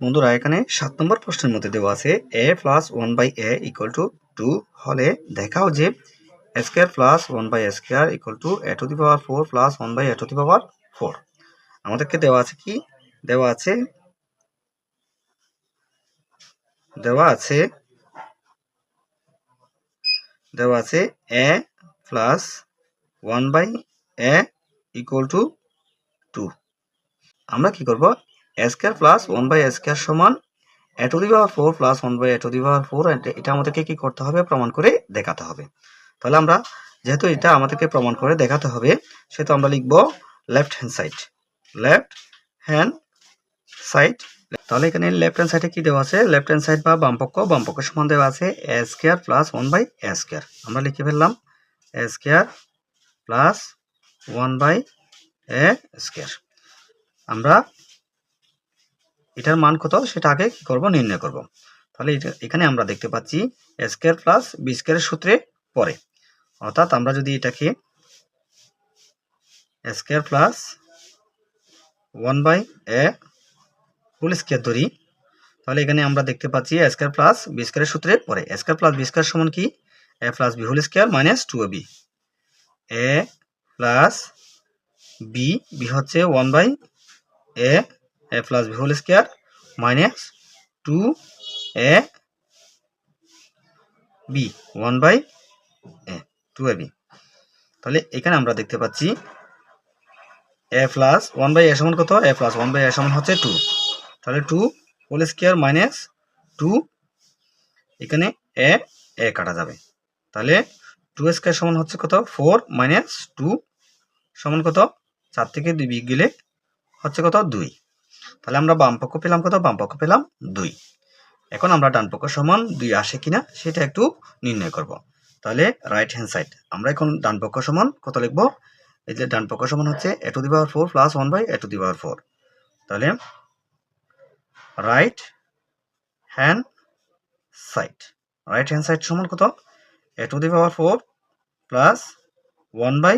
বন্ধুরা, এখানে সাত নম্বর প্রশ্নের মধ্যে দেওয়া আছে A plus one by A equal to two হলে দেখাও যে square plus one by square equal to A to the power four plus one by A to the power four আমাদেরকে দেওয়া আছে কি? দেওয়া আছে দেওয়া আছে দেওয়া আছে A plus one by A equal to two আমরা কি করব? Square plus one by square সমান A to the four plus one by A to the four এটা আমাদেরকে কি করতে হবে? প্রমাণ করে দেখাতে হবে। তাহলে আমরা, যেহেতু এটা আমাদেরকে প্রমাণ করে দেখাতে হবে, সেহেতু আমরা লিখব left hand side left hand side তাহলে এখানে লেফট হ্যান্ড সাইডে কি দেওয়া আছে? লেফট হ্যান্ড সাইড বা বামপক্ষ বামপক্ষ সমান দেওয়া আছে A square plus one by A square আমরা লিখে ফেললাম A square plus one by A square আমরা এটার মান কত? সেটা আগে কি করব? নির্ণয় করব। তাহলে এখানে আমরা দেখতে পাচ্ছি স্কোয়ার প্লাস বি স্কোয়ারের সূত্রে পরে। অর্থাৎ আমরা যদি এটাকে square plus one by A whole square ধরি, তাহলে এখানে আমরা দেখতে পাচ্ছি স্কোয়ার প্লাস বি স্কোয়ারের সূত্রে পরে। স্কোয়ার প্লাস বি স্কোয়ার সমান কি? A plus B whole square minus two A B A plus B B হচ্ছে one by A A plus B whole square minus two A B one by A two A B তাহলে এখানে আমরা দেখতে পাচ্ছি A plus one by A সমান কত? A plus one by A সমান হচ্ছে টু তাহলে two whole square minus two এখানে এ এ কাটা যাবে। তাহলে টু স্কোয়ার সমান হচ্ছে কত? ফোর মাইনাস টু সমান কত? চার থেকে দুই বিগ গেলে হচ্ছে কত? দুই। তাহলে আমরা বাম পক্ষ পেলাম কত? বাম পক্ষ পেলাম দুই। এখন আমরা ডান পক্ষ সমান দুই আসে কিনা সেটা একটু নির্ণয় করব। তাহলে রাইট হ্যান্ড সাইড আমরা এখন ডান পক্ষ সমান কত লিখব? এই যে ডান পক্ষ সমান হচ্ছে a to the power four plus one by a to the power four তাহলে right hand side right hand side সমান কত? A to the power four plus one by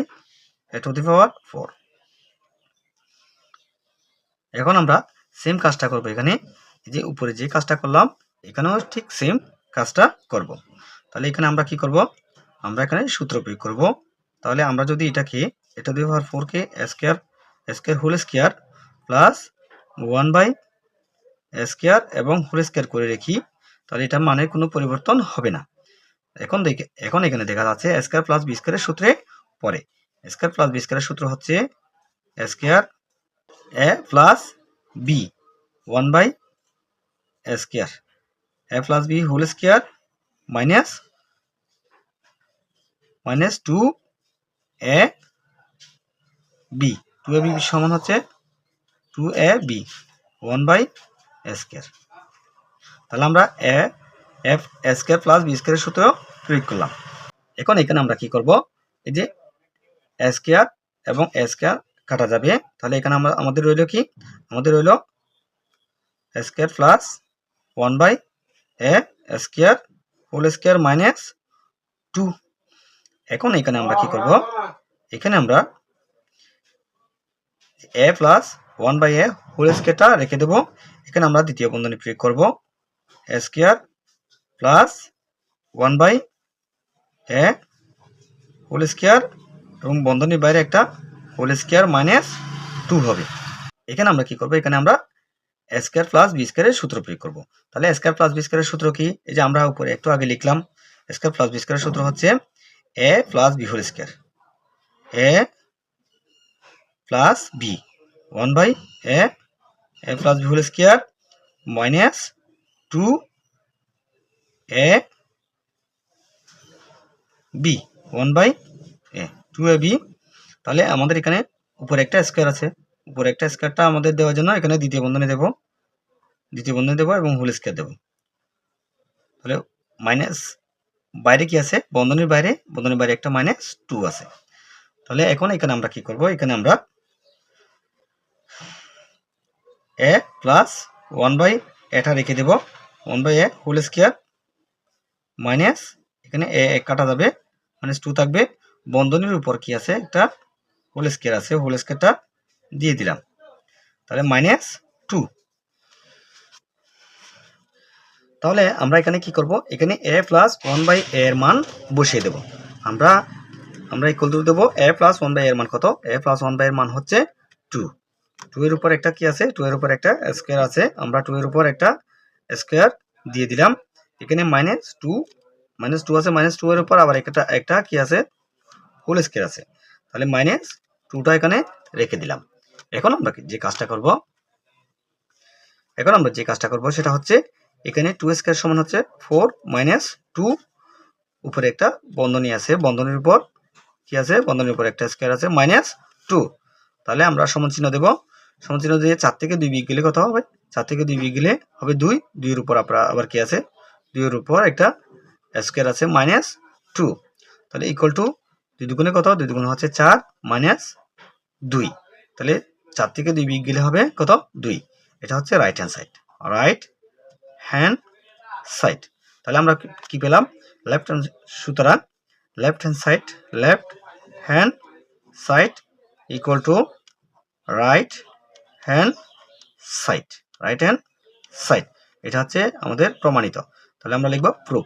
a to the power four এখন আমরা same কাজটা করব এখানে। যে উপরে যে কাজটা করলাম, এখানেও ঠিক সেম কাজটা করব। তাহলে এখানে আমরা কি করব? আমরা এখানে সূত্র প্রয়োগ করব। তাহলে আমরা যদি এটাকে, এটা দুই পাওয়ার ফোরকে square square whole square plus one by square এবং হোল স্কোয়ার করে রাখি, তাহলে এটা মানে কোনো পরিবর্তন হবে না। এখন দেখে, এখন এখানে দেখা যাচ্ছে স্কোয়ার প্লাস বি স্কোয়ারের সূত্রে পরে স্কোয়ার প্লাস বি স্কোয়ারের সূত্র হচ্ছে square a plus b one by square a plus b whole square minus minus two a b two a b সমান হচ্ছে two a b one by square তাহলে আমরা a f square plus b স্কোয়ারের সূত্র প্রয়োগ করলাম। এখন এখানে আমরা কি করব? এই যে স্কোয়ার এবং স্কোয়ার কাটা যাবে। তাহলে এখানে আমরা, আমাদের রইল কি? আমাদের রইল square plus one by a square whole square minus two এখন এখানে আমরা কি করব? এখানে আমরা a plus one by a whole স্কোয়ারটা রেখে দেব। এখানে আমরা দ্বিতীয় বন্ধনী প্রয়োগ করব। Square plus one by a whole square এবং বন্ধনীর বাইরে একটা হোল স্কোয়ার মাইনাস টু হবে। এখানে আমরা কি করব? এখানে আমরা স্কোয়ার প্লাস বি স্কোয়ারের সূত্র প্রয়োগ করব। তাহলে স্কোয়ার প্লাস বি স্কোয়ারের সূত্র কি? এই যে আমরা উপরে একটু আগে লিখলাম স্কোয়ার প্লাস বি স্কোয়ারের সূত্র হচ্ছে a plus b whole square a plus b one by a a plus b whole square minus two a b one by a two a b তাহলে আমাদের এখানে উপরে একটা স্কোয়ার আছে। উপরে একটা স্কোয়ারটা আমাদের দেওয়ার জন্য এখানে দ্বিতীয় বন্ধনে দেব। দ্বিতীয় বন্ধনে দেবো এবং হোল স্কোয়ার দেবো। তাহলে মাইনাস বাইরে কি আছে? বন্ধনের বাইরে। বন্ধনের বাইরে একটা মাইনাস টু আছে। তাহলে এখন এখানে আমরা কি করব? এখানে আমরা এ প্লাস ওয়ান বাই এটা রেখে দেব। One by a whole square minus এখানে এ কাটা যাবে। মাইনাস টু থাকবে। বন্ধনের উপর কি আছে? একটা হোল স্কোয়ার আছে হোল স্কোয়ারটা দিয়ে দিলাম। তাহলে মাইনাস টু তাহলে আমরা এখানে কি করব? এখানে a plus one by a এর মান বসিয়ে দেব। আমরা আমরা ইকুয়াল টু দেবো এ প্লাস ওয়ান বাই এর মান কত? এ প্লাস ওয়ান বাই এর মান হচ্ছে টু টু এর উপর একটা কি আছে? টু এর উপর একটা স্কোয়ার আছে। আমরা টু এর উপর একটা স্কোয়ার দিয়ে দিলাম। এখানে মাইনাস টু মাইনাস টু আছে মাইনাস টু এর উপর আবার একটা একটা কি আছে? হোল স্কোয়ার আছে। তাহলে মাইনাস টুটা এখানে রেখে দিলাম। এখন আমরা যে কাজটা করব, এখন আমরা যে কাজটা করব সেটা হচ্ছে এখানে টু স্কোয়ার সমান হচ্ছে ফোর মাইনাস টু উপরে একটা বন্ধনী আছে। বন্ধনীর উপর কি আছে? বন্ধনীর উপর একটা স্কোয়ার আছে মাইনাস টু তাহলে আমরা সমান চিহ্ন দেব। সমান চিহ্ন দিয়ে চার থেকে দুই বিগ গেলে কত হবে? চার থেকে দুই বিগ গেলে হবে দুই। দুইয়ের উপর আপনার আবার কি আছে? দুইয়ের উপর একটা স্কোয়ার আছে মাইনাস টু তাহলে ইকুয়াল টু দুই দুগুণে কত? দুই দুগুণে হচ্ছে চার মাইনাস দুই। তাহলে চার থেকে দুই বিগ গেলে হবে কত? দুই। এটা হচ্ছে right hand side right hand side তাহলে আমরা কি- পেলাম? লেফট হ্যান্ড সুতরাং left hand side left hand side equal to right hand side right hand side এটা হচ্ছে আমাদের প্রমাণিত। তাহলে আমরা লিখব প্রুফ